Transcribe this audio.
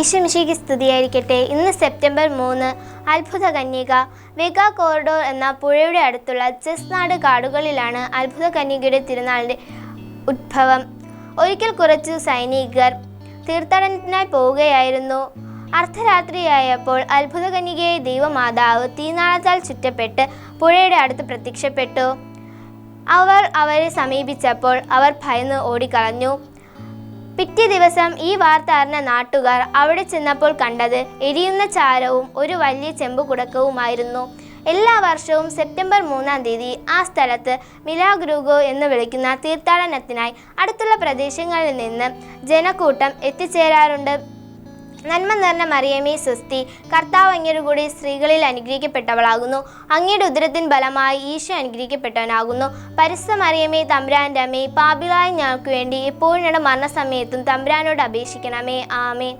ഈശ്വമിശിക്ക് സ്തുതിയായിരിക്കട്ടെ. ഇന്ന് സെപ്റ്റംബർ മൂന്ന് അത്ഭുത കന്യക വെഗ കോറിഡോർ എന്ന പുഴയുടെ അടുത്തുള്ള ചെസ്നാട് കാടുകളിലാണ് അത്ഭുത കന്യകയുടെ തിരുനാളിന്റെ ഉത്ഭവം. ഒരിക്കൽ കുറച്ചു സൈനികർ തീർത്ഥാടനത്തിനായി പോവുകയായിരുന്നു. അർദ്ധരാത്രിയായപ്പോൾ അത്ഭുത കന്യകയെ ദൈവമാതാവ് തീനാളത്താൽ ചുറ്റപ്പെട്ട് പുഴയുടെ അടുത്ത് പ്രത്യക്ഷപ്പെട്ടു. അവർ അവരെ സമീപിച്ചപ്പോൾ അവർ ഭയന്ന് ഓടിക്കളഞ്ഞു. പിറ്റേ ദിവസം ഈ വാർത്ത അറിഞ്ഞ നാട്ടുകാർ അവിടെ ചെന്നപ്പോൾ കണ്ടത് എരിയുന്ന ചാരവും ഒരു വലിയ ചെമ്പ് കുടക്കവുമായിരുന്നു. എല്ലാ വർഷവും സെപ്റ്റംബർ മൂന്നാം തീയതി ആ സ്ഥലത്ത് മിലാഗ്രൂഗോ എന്ന് വിളിക്കുന്ന തീർത്ഥാടനത്തിനായി അടുത്തുള്ള പ്രദേശങ്ങളിൽ നിന്ന് ജനക്കൂട്ടം എത്തിച്ചേരാറുണ്ട്. നന്മ നിറഞ്ഞ മറിയമേ സ്വസ്തി. കർത്താവ് അങ്ങയുടെ കൂടെ സ്ത്രീകളിൽ അനുഗ്രഹിക്കപ്പെട്ടവളാകുന്നു. അങ്ങയുടെ ഉദരത്തിൻ ഫലമായി ഈശോ അനുഗ്രഹിക്കപ്പെട്ടവനാകുന്നു. പരിസ്ഥ മറിയമേ തമ്പ്രാന്റെ അമ്മേ പാപികളായ ഞങ്ങൾക്ക് വേണ്ടി എപ്പോഴും മരണസമയത്തും തമ്പ്രാനോട് അപേക്ഷിക്കണമേ. ആമേ